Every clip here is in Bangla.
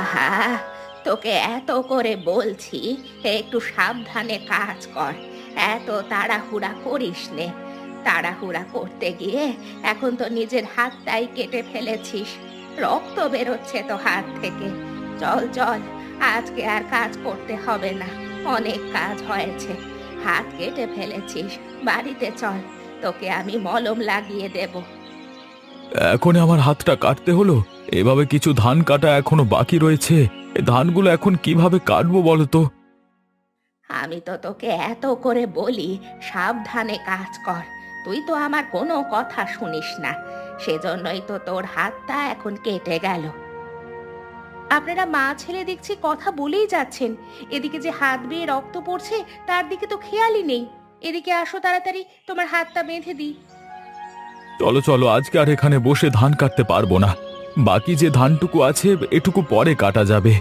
আহা, তোকে এত করে বলছি, একটু সাবধানে কাজ কর। এত তাড়াহুড়া করিস নে। তাড়াহুড়া করতে গিয়ে এখন তো নিজের হাতটাই কেটে ফেলেছিস। রক্ত বেরোচ্ছে তো হাত থেকে। চল চল, আজকে আর কাজ করতে হবে না। অনেক কাজ হয়েছে। হাত কেটে ফেলেছিস। বাড়িতে চল, তোকে আমি মলম লাগিয়ে দেব। এখন আমার হাতটা কাটতে হলো? এভাবে কিছু ধান কাটা এখনও বাকি রয়েছে। এ ধানগুলো এখন কীভাবে কাটবো বলো তো? আমি তো তোকে এত করে বলি সাবধানে কাজ কর। তুই তো আমার কোনো কথা শুনিস না। সেজন্যই তো তোর হাতটা এখন কেটে গেল। আপনারা মা ছেলে দেখছি কথা বলেই যাচ্ছেন। এদিকে যে হাত বেয়ে রক্ত পড়ছে তার দিকে তো খেয়ালই নেই। এদিকে আসো তাড়াতাড়ি তোমার হাতটা বেঁধে দিই। চলো চলো আজকে আর এখানে বসে ধান কাটতে পারব না। বাকি যে ধানটুকু আছে এটুকু পরে কাটা যাবে।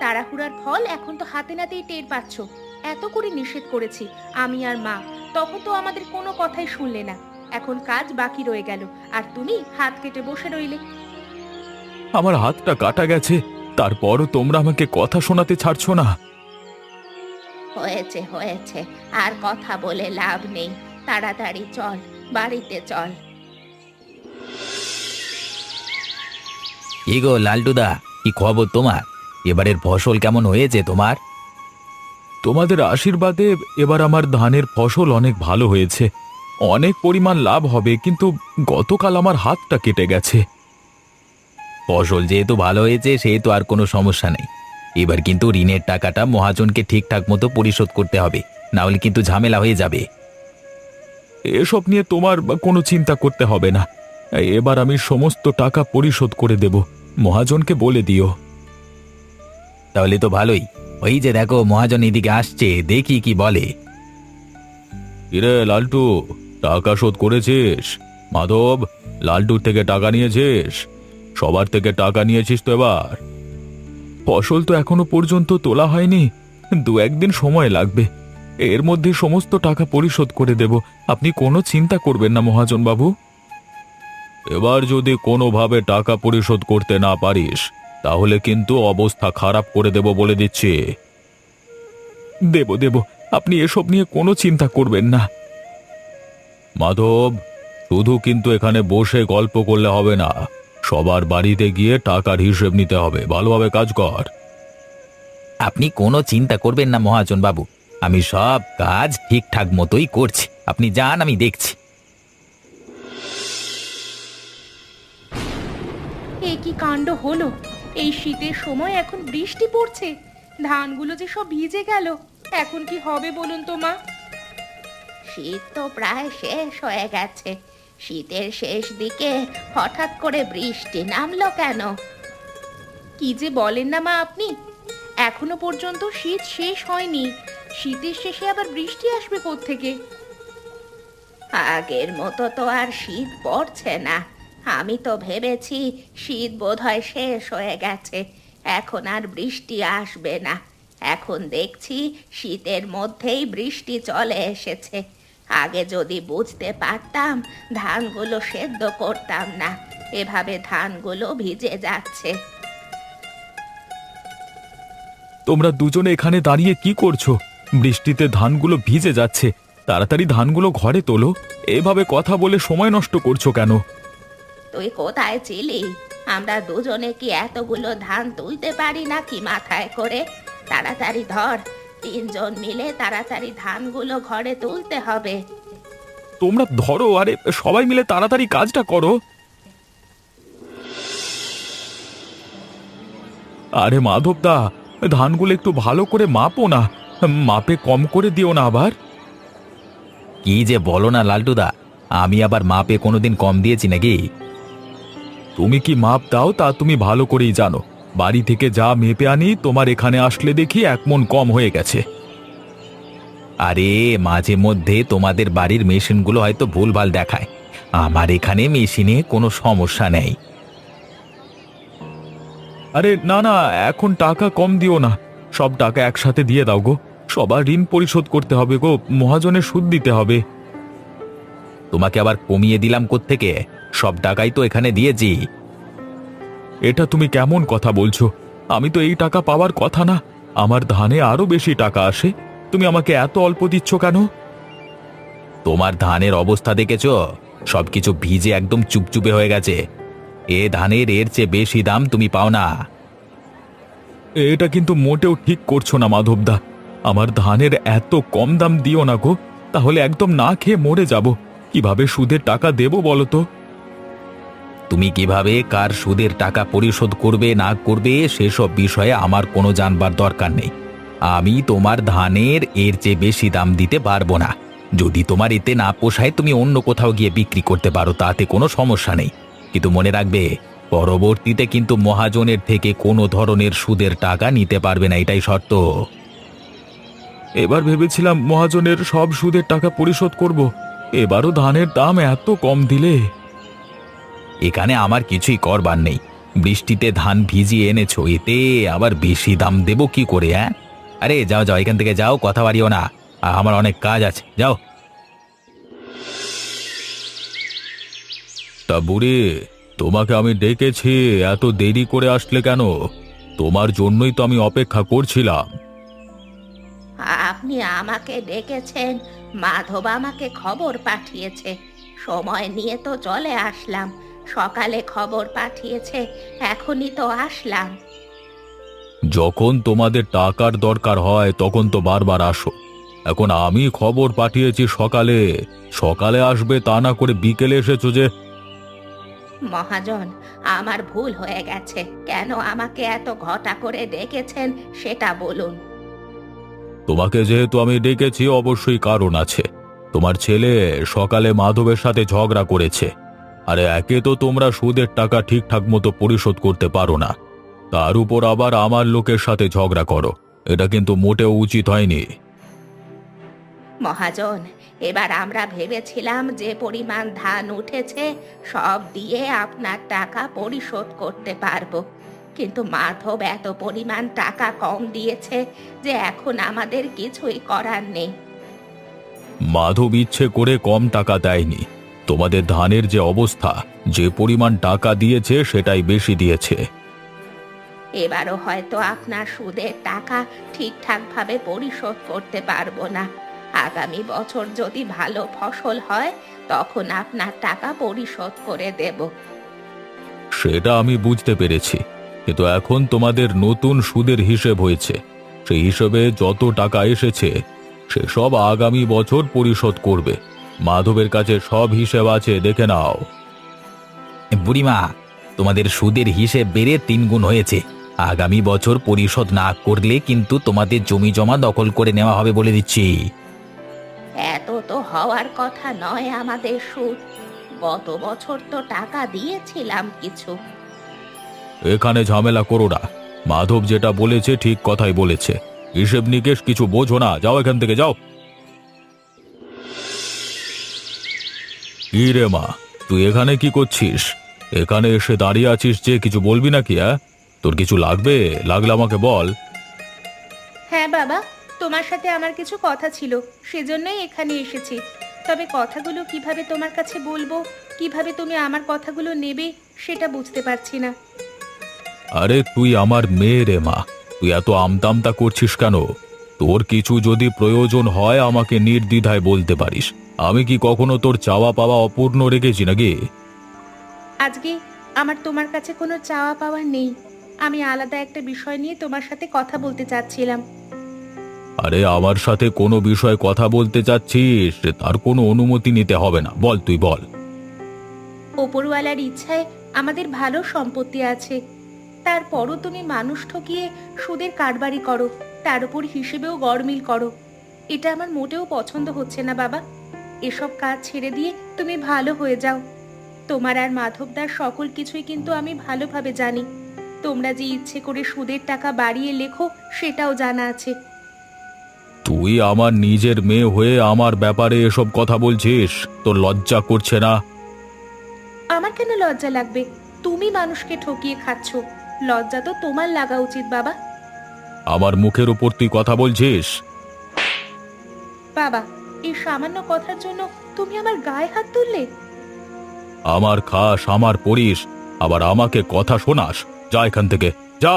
তাড়াহুড়ার ফল এখন তো হাতে নাতেই টের পাচ্ছ। এত করে নিষেধ করেছি আমি আর মা। তখন তো আমাদের কোনো কথাই শুনলে না। এখন কাজ বাকি রয়ে গেল আর তুমি হাত কেটে বসে রইলে। আমার হাতটা কাটা গেছে তারপরও তোমরা আমাকে কথা শোনাতে ছাড়ছো না। হয়েছে হয়েছে আর কথা বলে লাভ নেই। তাড়াতাড়ি চল বাড়িতে চল। কি গো লালটুদা কি খবর তোমার? এবারের ফসল কেমন হয়েছে তোমার? তোমাদের আশীর্বাদে এবার আমার ধানের ফসল অনেক ভালো হয়েছে। অনেক পরিমাণ লাভ হবে কিন্তু গতকাল আমার হাতটা কেটে গেছে। ফসল যেহেতু ভালো হয়েছে সেহেতু আর কোনো সমস্যা নেই। এবার কিন্তু ঋণের টাকাটা মহাজনকে ঠিকঠাক মতো পরিশোধ করতে হবে না হলে কিন্তু ঝামেলা হয়ে যাবে। এসব নিয়ে তোমার কোনো চিন্তা করতে হবে না। এবার আমি সমস্ত টাকা পরিশোধ করে দেব। মহাজনকে বলে দিও। তাহলে তো ভালোই। ওই যে দেখো মহাজন এদিকে আসছে দেখি কি বলে। কিরে লালটু টাকা শোধ করেছিস? মাধব লালটুর থেকে টাকা নিয়েছিস? সবার থেকে টাকা নিয়েছিস তো এবার। ফসল তো এখনও পর্যন্ত তোলা হয়নি। দু একদিন সময় লাগবে। এর মধ্যে সমস্ত টাকা পরিশোধ করে দেব। আপনি কোনো চিন্তা করবেন না মহাজন বাবু এবার যদি কোনোভাবে টাকা পরিশোধ করতে না পারিস, তাহলে কিন্তু অবস্থা খারাপ করে দেব বলে দিচ্ছি। দেব দেব, আপনি এসব নিয়ে কোনো চিন্তা করবেন না। মাধব, শুধু কিন্তু এখানে বসে গল্প করলে হবে না। সবার বাড়িতে গিয়ে টাকার হিসেব নিতে হবে। ভালোভাবে কাজ কর। আপনি কোনো চিন্তা করবেন না মহাজন বাবু। আমি সব কাজ ঠিকঠাক মতোই করছি। আপনি যান, আমি দেখছি। কি কাণ্ড হলো? এই শীতের সময় এখন বৃষ্টি পড়ছে। ধানগুলো যে সব ভিজে গেল। এখন কি হবে বলুন তো মা? শীত তো প্রায় শেষ হয়ে গেছে। শীতের শেষ দিকে হঠাৎ করে বৃষ্টি নামলো কেন? কি যে বলেন না মা আপনি। এখনও পর্যন্ত শীত শেষ হয়নি। শীতের শেষে আবার বৃষ্টি আসবে থেকে আগের মতো তো আর শীত পড়ছে না। আমি তো ভেবেছি শীত বোধহয় শেষ হয়ে গেছে। এখন আর বৃষ্টি আসবে না। এখন দেখছি শীতের মধ্যেই বৃষ্টি চলে এসেছে। আগে যদি বুঝতে পারতাম, ধানগুলো সেদ্ধ করতাম না। এভাবে ধানগুলো ভিজে যাচ্ছে। তোমরা দুজনে এখানে দাঁড়িয়ে কি করছ? বৃষ্টিতে ধানগুলো ভিজে যাচ্ছে। তাড়াতাড়ি ধানগুলো ঘরে তোলো। এভাবে কথা বলে সময় নষ্ট করছ কেন? তুই কোথায় ছিলি? আমরা দুজনে কি এতগুলো ধান তুলতে পারি নাকি মাথায় করে? তাড়াতাড়ি ধর তিনজন মিলে তাড়াতাড়ি ধানগুলো ঘরে তুলতে হবে। তোমরা ধরো আরে সবাই মিলে তাড়াতাড়ি কাজটা করো। আরে মাধবদা ধানগুলো একটু ভালো করে মাপো না। মাপে কম করে দিও না আবার। কি যে বলো না লালটুদা আমি আবার মাপে কোনোদিন কম দিয়েছি নাকি? তুমি কি মাপ দাও তা তুমি ভালো করেই জানো। বাড়ি থেকে যা মেপে আনি, তোমার এখানে আসলে দেখি এক মন কম হয়ে গেছে। আরে, মাঝে মধ্যে তোমাদের বাড়ির মেশিনগুলো হয়তো ভুলভাল দেখায়। আমার এখানে মেশিনে কোনো সমস্যা নেই। আরে, না না, এখন টাকা কম দিও না। সব টাকা একসাথে দিয়ে দাও গো। সবার ঋণ পরিশোধ করতে হবে গো। মহাজনের সুদ দিতে হবে। তোমাকে আবার কমিয়ে দিলাম কোত্থেকে? সব টাকাই তো এখানে দিয়েছি। এটা তুমি কেমন কথা বলছো? আমি তো এই টাকা পাওয়ার কথা না। আমার ধানে আরও বেশি টাকা আসে। তুমি আমাকে এত অল্প দিচ্ছ কেন? তোমার ধানের অবস্থা দেখেছ? সবকিছু ভিজে একদম চুপচুপে হয়ে গেছে। এ ধানের এর চেয়ে বেশি দাম তুমি পাও না। এটা কিন্তু মোটেও ঠিক করছ না, মাধবদা। আমার ধানের এত কম দাম দিও না গো। তাহলে একদম না খেয়ে মরে যাব। কীভাবে সুদের টাকা দেবো বলো তো? তুমি কীভাবে, কার সুদের টাকা পরিশোধ করবে, না করবে, সেসব বিষয়ে আমার কোনো জানবার দরকার নেই। আমি তোমার ধানের এর চেয়ে বেশি দাম দিতে পারব না। যদি তোমার এতে না পোষায়, তুমি অন্য কোথাও গিয়ে বিক্রি করতে পারো, তাতে কোনো সমস্যা নেই। কিন্তু মনে রাখবে, পরবর্তীতে কিন্তু মহাজনের থেকে কোনো ধরনের সুদের টাকা নিতে পারবে না, এটাই শর্ত। এবার ভেবেছিলাম মহাজনের সব সুদের টাকা পরিশোধ করব। এবারও ধানের দাম এত কম দিলে। এখানে আমার কিছুই করবার নেই। বৃষ্টিতে ধান ভিজিয়ে এনেছো, এতে আবার বেশি দাম দেবো কি করে হ্যাঁ? আরে, যাও যাও, এখান থেকে যাও, কথা বাড়িও না। আমার অনেক কাজ আছে, যাও। তা বুড়ি, তোমাকে আমি ডেকেছি, এত দেরি করে আসলে কেন? তোমার জন্যই তো আমি অপেক্ষা করছিলাম। আপনি আমাকে ডেকেছেন, মাধব আমাকে খবর পাঠিয়েছে। সময় নিয়ে তো চলে আসলাম। সকালে খবর পাঠিয়েছে এখনই তো আসলাম। যখন তোমাদের টাকার দরকার হয় তখন তো বারবার আসো। এখন আমি খবর পাঠিয়েছি সকালে। সকালে আসবে তা না করে বিকেলে এসেছ যে। মহাজন আমার ভুল হয়ে গেছে। কেন আমাকে এত ঘটা করে ডেকেছেন সেটা বলুন। তোমাকে যেহেতু আমি ডেকেছি অবশ্যই কারণ আছে। তোমার ছেলে সকালে মাধবের সাথে ঝগড়া করেছে। আরে একে তো তোমরা সুদের টাকা ঠিকঠাক মতো পরিশোধ করতে পারো না। তার উপর আবার আমার লোকের সাথে ঝগড়া করো। এটা কিন্তু মোটেও উচিত হয়নি। মহাজন এবার আমরা ভেবেছিলাম যে পরিমাণ ধান উঠেছে সব দিয়ে আপনার টাকা পরিশোধ করতে পারব। কিন্তু মাধব এত পরিমাণ টাকা কম দিয়েছে যে এখন আমাদের কিছুই করার নেই। মাধব ইচ্ছে করে কম টাকা দেয়নি। তোমাদের ধানের যে অবস্থা যে পরিমাণ টাকা দিয়েছে সেটাই বেশি দিয়েছে। এবারও হয়তো আপনার সুদের টাকা ঠিকঠাকভাবে পরিশোধ করতে পারব না। আগামী বছর যদি ভালো ফসল হয় তখন আপনার টাকা পরিশোধ করে দেব। সেটা আমি বুঝতে পেরেছি। কিন্তু এখন তোমাদের নতুন সুদের হিসেব হয়েছে। সেই হিসেবে যত টাকা এসেছে সেসব আগামী বছর পরিশোধ করবে। মাধবের কাছে সব হিসেব আছে দেখে নাও। বুড়িমা তোমাদের সুদের হিসেব বেড়ে তিন গুণ হয়েছে। আগামী বছর পরিশোধ না করলে কিন্তু তোমাদের জমি জমা দখল করে নেওয়া হবে বলে দিচ্ছি। এত তো হওয়ার কথা নয় আমাদের সুদ। গত বছর তো টাকা দিয়েছিলাম কিছু। এখানে ঝামেলা করো না। মাধব যেটা বলেছে ঠিক কথাই বলেছে। হিসেব নিকেশ কিছু বোঝো না। যাও এখান থেকে যাও। কি রে মা তুই এখানে কি করছিস? এখানে এসে দাঁড়িয়ে আছিস যে কিছু বলবি নাকি হ্যাঁ তোর কিছু লাগবে? লাগলে আমাকে বল। হ্যাঁ বাবা তোমার সাথে আমার কিছু কথা ছিল সেজন্যই এখানে এসেছি। তবে কথাগুলো কীভাবে তোমার কাছে বলব কীভাবে তুমি আমার কথাগুলো নেবে সেটা বুঝতে পারছি না। আরে তুই আমার মেয়ে রে মা তুই এত আমতামতা করছিস কেন? তোর কিছু যদি প্রয়োজন হয় আমাকে নির্দ্বিধায় বলতে পারিস। আমি কি কখনো তোর চাওয়া পাওয়া অপূর্ণ রেখেছি নাকি? আজকে আমার তোমার কাছে কোনো চাওয়া পাওয়া নেই। আমি আলাদা একটা বিষয় নিয়ে তোমার সাথে কথা বলতে চাচ্ছিলাম। আরে আমার সাথে কোনো বিষয়ে কথা বলতে চাচ্ছিস? তার কোনো অনুমতি নিতে হবে না। বল তুই বল। ওপরওয়ালার ইচ্ছায় আমাদের ভালো সম্পত্তি আছে। তারপরও তুমি মানুষ ঠকিয়ে সুদের কারবারি করো। তার উপর হিসেবেও গড়মিল করো। এটা আমার মোটেও পছন্দ হচ্ছে না বাবা। এসব কাজ ছেড়ে দিয়ে তুমি ভালো হয়ে যাও। তোমার আর মাধবদার সকল কিছুই কিন্তু আমি ভালোভাবে জানি। তোমরা যে ইচ্ছে করে সুদের টাকা বাড়িয়ে লেখো সেটাও জানা আছে। তুই আমার নিজের মেয়ে হয়ে আমার ব্যাপারে এসব কথা বলছিস? তোর লজ্জা করছে না? আমার কেন লজ্জা লাগবে? তুমি মানুষকে ঠকিয়ে খাচ্ছ। লজ্জা তো তোমার লাগা উচিত বাবা। আমার মুখের উপর তুই কথা বলছিস? বাবা এই সামান্য কথার জন্য তুমি আমার গায়ে হাত তুললে? আমার খাস আমার পরিস আবার আমাকে কথা শোনাস। যা এখান থেকে যা।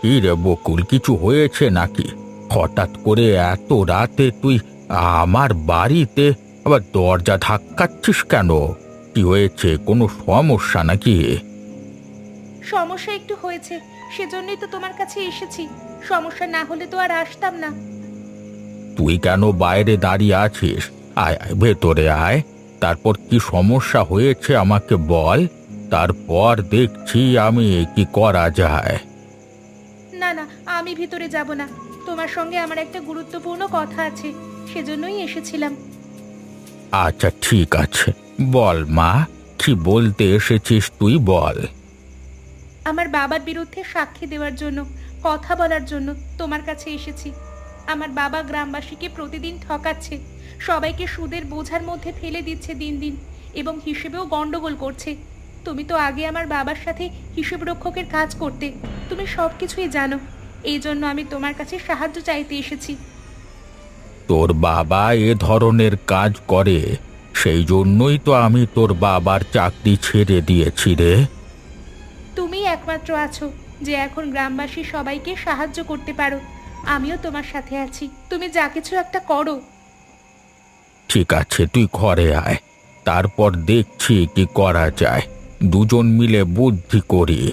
কি রে বকুল কিছু হয়েছে নাকি? হঠাৎ করে এত রাতে তুই আমার বাড়িতে আবার দরজা ধাক্কাচ্ছিস কেন? কি হয়েছে? কোনো সমস্যা নাকি? সমস্যা একটু হয়েছে সেজন্যই তো তোমার কাছে এসেছি। সমস্যা না হলে তো আর আসতাম না। তুই কেন বাইরে দাঁড়িয়ে আছিস? আয় আয় ভেতরে আয়। তারপর কি সমস্যা হয়েছে আমাকে বল। তারপর দেখছি আমি কি করা যায়। না না আমি ভিতরে যাব না। তোমার সঙ্গে আমার একটা গুরুত্বপূর্ণ কথা আছে সেজন্যই এসেছিলাম। আচ্ছা ঠিক আছে। বল মা কি বলতে এসেছিস তুই বল। আমার বাবার বিরুদ্ধে সাক্ষী দেওয়ার জন্য। কথা বলার জন্য তোমার কাছে এসেছি। আমার বাবা গ্রামবাসীকে প্রতিদিন ঠকাচ্ছে। সবাইকে সুদের বোঝার মধ্যে ফেলে দিচ্ছে দিন দিন এবং হিসেবেও গন্ডগোল করছে। তুমি তো আগে আমার বাবার সাথে হিসেব রক্ষকের কাজ করতে। তুমি সব কিছুই জানো। এই জন্য আমি তোমার কাছে সাহায্য চাইতে এসেছি। তোর বাবা এ ধরনের কাজ করে সেই জন্যই তো আমি তোর বাবার চাকরি ছেড়ে দিয়েছি রে। তুমি একমাত্র আছো। যে এখন গ্রামবাসী সবাইকে সাহায্য করতে পারো। আমিও তোমার সাথে আছি। তুমি যা কিছু একটা করো। ঠিক আছে, তুই ঘরে আয়। তারপর দেখছি কি করা যায়। দুজন মিলে বুদ্ধি করি।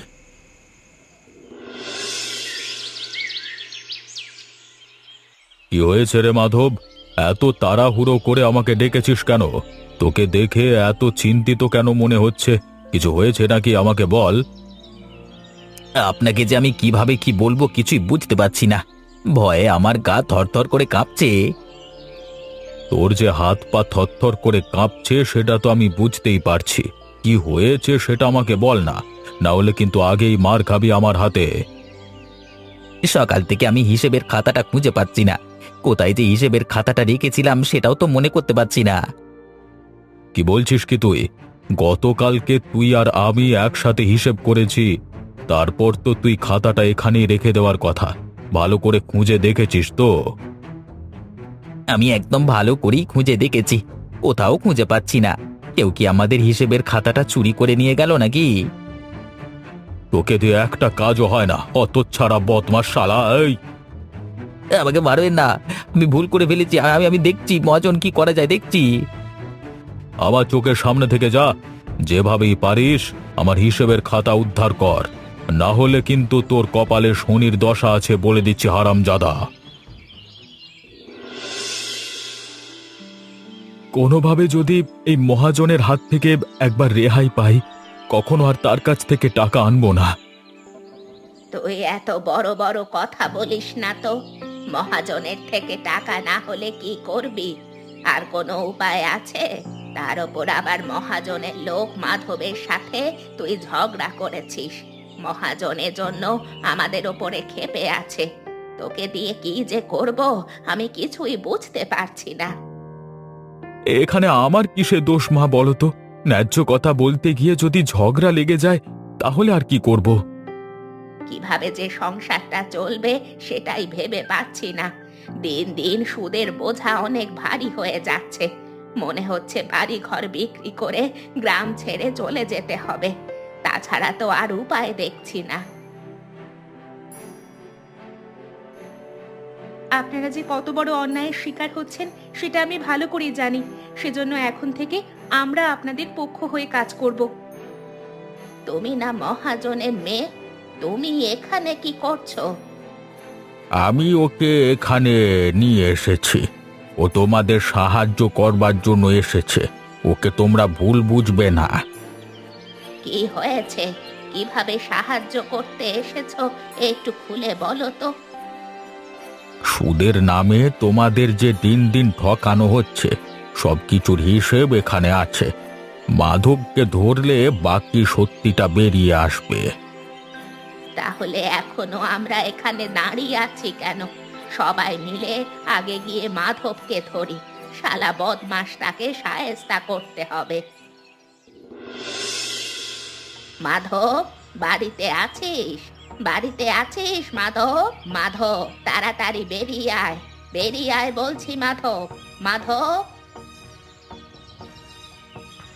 কি হয়েছে রে মাধব? এত তাড়াহুড়ো করে আমাকে ডেকেছিস কেন? তোকে দেখে এত চিন্তিত কেন মনে হচ্ছে? কিছু হয়েছে নাকি আমাকে বল? আপনাকে যে আমি কীভাবে কি বলব কিছুই বুঝতে পারছি না। ভয়ে আমার গা থরথর করে কাঁপছে। তোর যে হাত পা থরথর করে কাঁপছে সেটা তো আমি বুঝতেই পারছি। কি হয়েছে সেটা আমাকে বল না না হলে কিন্তু আগেই মার খাবি আমার হাতে। সকাল থেকে আমি হিসেবের খাতাটা খুঁজে পাচ্ছি না। কোথায় যে হিসেবের খাতাটা রেখেছিলাম সেটাও তো মনে করতে পারছি না। কি বলছিস কি তুই? গতকালকে তুই আর আমি একসাথে হিসেব করেছি। তারপর তো তুই খাতাটা এখানেই রেখে দেওয়ার কথা। ভালো করে খুঁজে দেখেছিস তো? আমি একদম ভালো করেই খুঁজে দেখেছি। কোথাও খুঁজে পাচ্ছি না। কেউ কি আমাদের হিসেবের খাতাটা চুরি করে নিয়ে গেল নাকি? তোকে দিয়ে একটা কাজও হয় না। অত ছাড়া বদমাস শালা এই! আমাকে মারবেন না। আমি ভুল করে ফেলেছি। আমি আমি দেখছি মহাজন কি করা যায় দেখছি। আমার চোখের সামনে থেকে যা। যেভাবেই পারিস আমার হিসেবের খাতা উদ্ধার কর। না হলে কিন্তু তোর কপালে শনির দশা আছে বলে দিচ্ছি হারামজাদা। কোনোভাবে যদি এই মহাজনের হাত থেকে একবার রেহাই পাই, কখনো আর তার কাছ থেকে টাকা আনব না। তুই এত বড় বড় কথা বলিস না তো। মহাজনের থেকে টাকা না হলে কি করবি? আর কোনো উপায় আছে? তার ওপর আবার মহাজনের লোক মাধবের সাথে তুই ঝগড়া করেছিস। মহাজনের জন্য আমাদের ওপরে ক্ষেপে আছে। তোকে দিয়ে কি যে করব আমি কিছুই বুঝতে পারছি না। এখানে আমার কিসে দোষ মা বলো তো ন্যায্য কথা বলতে গিয়ে যদি ঝগড়া লেগে যায় তাহলে আর কি করব? কীভাবে যে সংসারটা চলবে সেটাই ভেবে পাচ্ছি না। দিন দিন সুদের বোঝা অনেক ভারী হয়ে যাচ্ছে। মনে হচ্ছে বাড়ি ঘর বিক্রি করে গ্রাম ছেড়ে চলে যেতে হবে। তাছাড়া তো আর উপায় দেখছি না। আপনারা যে কত বড় অন্যায়ের শিকার হচ্ছেন, সেটা আমি ভালো করেই জানি। সেজন্য এখন থেকে আমরা আপনাদের পক্ষ হয়ে কাজ করব। তুমি না মহাজনের মেয়ে, তুমি এখানে কি করছ? আমি ওকে এখানে নিয়ে এসেছি। ও তোমাদের সাহায্য করবার জন্য এসেছে। ওকে তোমরা ভুল বুঝবে না। কি হয়েছে? কীভাবে সাহায্য করতে এসেছ? একটু খুলে বলো তো। সুদের নামে তোমাদের যে দিন দিন ঠকানো হচ্ছে সব কিছুর হিসেব এখানে আছে। মাধবকে ধরলে বাকি সত্যিটা বেরিয়ে আসবে। তাহলে এখনও আমরা এখানে দাঁড়িয়ে আছি কেন? সবাই মিলে আগে গিয়ে মাধবকে ধরি। শালা বদমাসটাকে সায়স্তা করতে হবে। মাধব বাড়িতে আছিস? বাড়িতে আছিস মাধব? মাধব তাড়াতাড়ি বেরিয়ে আয়। বেরিয়ে আয় বলছি মাধব। মাধব?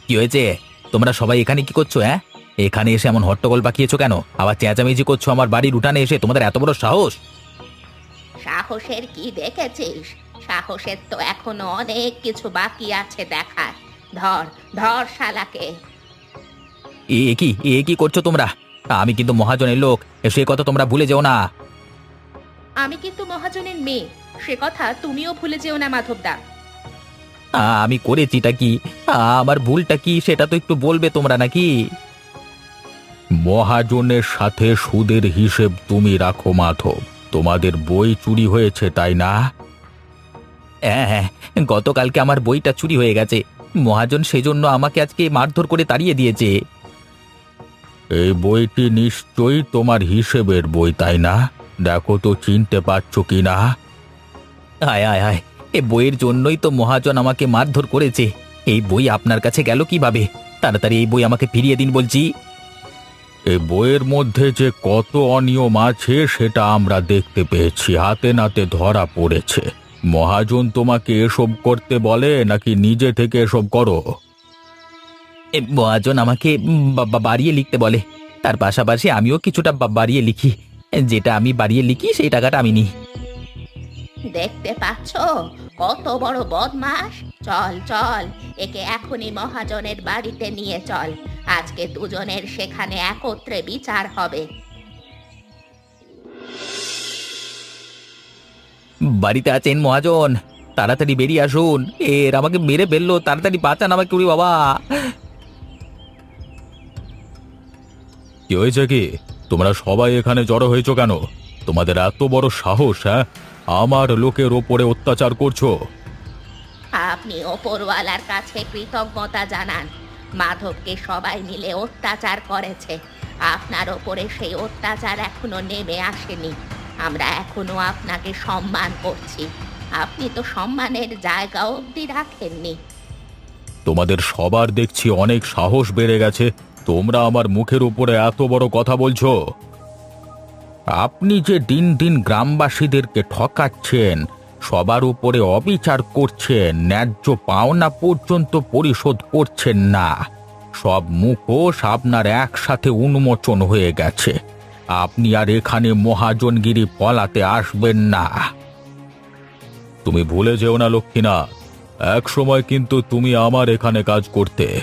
কি হয়েছে? তোমরা সবাই এখানে কি করছ হ্যাঁ? এখানে এসে এমন হট্টগোল পাকিয়েছো কেন? আবার চেঁচামেচি করছ আমার বাড়ির উঠানে এসে? তোমাদের এত বড় সাহস? সাহসের কি দেখেছিস? সাহসের তো এখনও অনেক কিছু বাকি আছে দেখার। ধর ধর শালাকে। এ এ কি এ কি করছ তোমরা? আমি কিন্তু মহাজনের লোক সে কথা তোমরা ভুলে যেও না। আমি কিন্তু মহাজনের মেয়ে সে কথা তুমিও ভুলে যেও না মাধবদা। আ, আমি করেছিটা কি? আ, আমার ভুলটা কি সেটা তো একটু বলবে তোমরা নাকি? মহাজনের সাথে সুদের হিসেব তুমি রাখো মাধব। তোমাদের বই চুরি হয়েছে তাই না? হ্যাঁ হ্যাঁ গতকালকে আমার বইটা চুরি হয়ে গেছে। মহাজন সেজন্য আমাকে আজকে মারধর করে তাড়িয়ে দিয়েছে। এই বইটি নিশ্চয়ই তোমার হিসেবের বই তাই না? দেখো তো চিনতে পারছ কি না? আয় আয় আয় এ বইয়ের জন্যই তো মহাজন আমাকে মারধর করেছে। এই বই আপনার কাছে গেল কীভাবে? তাড়াতাড়ি এই বই আমাকে ফিরিয়ে দিন বলছি। এই বইয়ের মধ্যে যে কত অনিয়ম আছে সেটা আমরা দেখতে পেয়েছি হাতে নাতে ধরা পড়েছে। মহাজন তোমাকে এসব করতে বলে নাকি নিজে থেকে এসব করো? এ মহাজন আমাকে উম, বা- বা- বাড়িয়ে লিখতে বলে। তার পাশাপাশি আমিও কিছুটা বা- বাড়িয়ে লিখি। যেটা আমি বাড়িয়ে লিখি সেই টাকাটা আমি নিই। দেখতে পাচ্ছ? কত বড় বদমাস চল চল একে এখনই মহাজনের বাড়িতে নিয়ে চল। আজকে দুজনের সেখানে একত্রে বিচার হবে। বাড়িতে আছেন মহাজন। তাড়াতাড়ি বেরিয়ে আসুন। এর আমাকে মেরে ফেলল। তাড়াতাড়ি বাঁচান আমাকে উড়ি বাবা। কি হয়েছে কি? তোমরা সবাই এখানে জড়ো হয়েছো কেন? তোমাদের এত বড় সাহস হ্যাঁ? আমার লোকের ওপরে অত্যাচার করছ। আপনি ওপরওয়ালার কাছে কৃতজ্ঞতা জানান। মাধবকে সবাই মিলে অত্যাচার করেছে। আপনার ওপরে সেই অত্যাচার এখনও নেমে আসেনি। আমরা এখনও আপনাকে সম্মান করছি। আপনি তো সম্মানের জায়গা অবধি রাখেননি। তোমাদের সবার দেখছি অনেক সাহস বেড়ে গেছে। তোমরা আমার মুখের উপরে এত বড় কথা বলছো? আপনি যে দিন দিন গ্রামবাসীদেরকে ঠকাচ্ছেন, সবার উপরে অবিচার করছেন, ন্যায্য পাওনা পর্যন্ত পরিশোধ করছেন না। সব মুখোশ আপনার একসাথে উন্মোচন হয়ে গেছে। আপনি আর এখানে মহাজনগিরি পলাতে আসবেন না। তুমি ভুলে যেও না লক্ষ্মীনা এক সময় কিন্তু তুমি আমার এখানে কাজ করতে।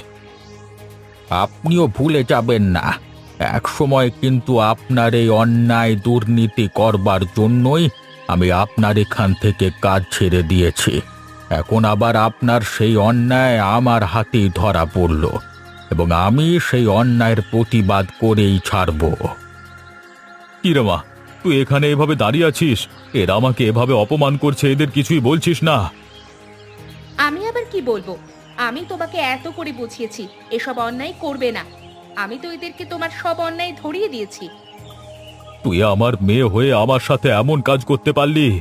আপনিও ভুলে যাবেন না। এক সময় কিন্তু আপনার এই অন্যায় দুর্নীতি করবার জন্যই আমি আপনার এখান থেকে কাজ ছেড়ে দিয়েছি। এখন আবার আপনার সেই অন্যায় আমার হাতেই ধরা পড়ল এবং আমি সেই অন্যায়ের প্রতিবাদ করেই ছাড়ব। কি রে তুই এখানে এভাবে দাঁড়িয়ে আছিস? এরা আমাকে এভাবে অপমান করছে এদের কিছুই বলছিস না। আমি আবার কি বলব? আমি তোমাকে এত করে বুঝিয়েছি এসব অন্যায় করবে না। আমি তো এদেরকে তোমার সব অন্যায় ধরিয়ে দিয়েছি। তুই আমার মেয়ে হয়ে আমার সাথে এমন কাজ করতে পারলি?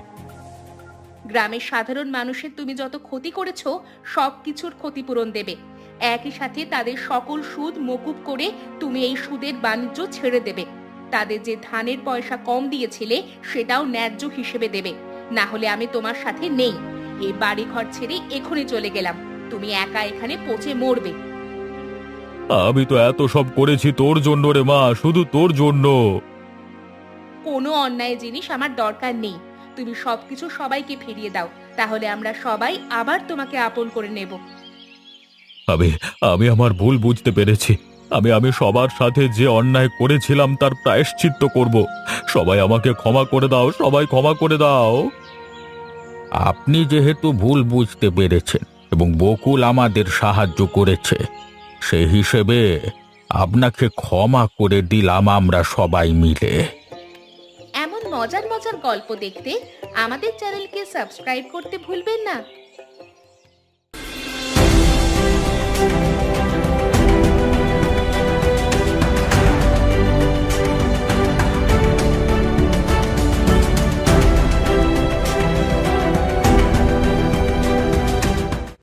গ্রামের সাধারণ মানুষের তুমি যত ক্ষতি করেছ সব কিছুর ক্ষতিপূরণ দেবে। একই সাথে তাদের সকল সুদ মকুব করে তুমি এই সুদের বাণিজ্য ছেড়ে দেবে। তাদের যে ধানের পয়সা কম দিয়েছিলে সেটাও ন্যায্য হিসেবে দেবে। না হলে আমি তোমার সাথে নেই। এই বাড়ি ঘর ছেড়ে এখনই চলে গেলাম। তুমি একা এখানে পচে মরবে। আমি তো এত সব করেছি তোর জন্য রে মা শুধু তোর জন্য। কোনো অন্যায় জিনিস আমার দরকার নেই। তুমি সবকিছু সবাইকে ফিরিয়ে দাও তাহলে আমরা সবাই আবার তোমাকে আপন করে নেব। আমি আমি আমার ভুল বুঝতে পেরেছি। আমি আমি সবার সাথে যে অন্যায় করেছিলাম তার প্রায়শ্চিত্ত করব। সবাই আমাকে ক্ষমা করে দাও সবাই ক্ষমা করে দাও। আপনি যেহেতু ভুল বুঝতে পেরেছেন এবং বকুল আমাদের সাহায্য করেছে। সে হিসেবে আপনাকে ক্ষমা করে দিলাম আমরা সবাই মিলে। এমন মজার মজার গল্প দেখতে আমাদের চ্যানেলকে সাবস্ক্রাইব করতে ভুলবেন না।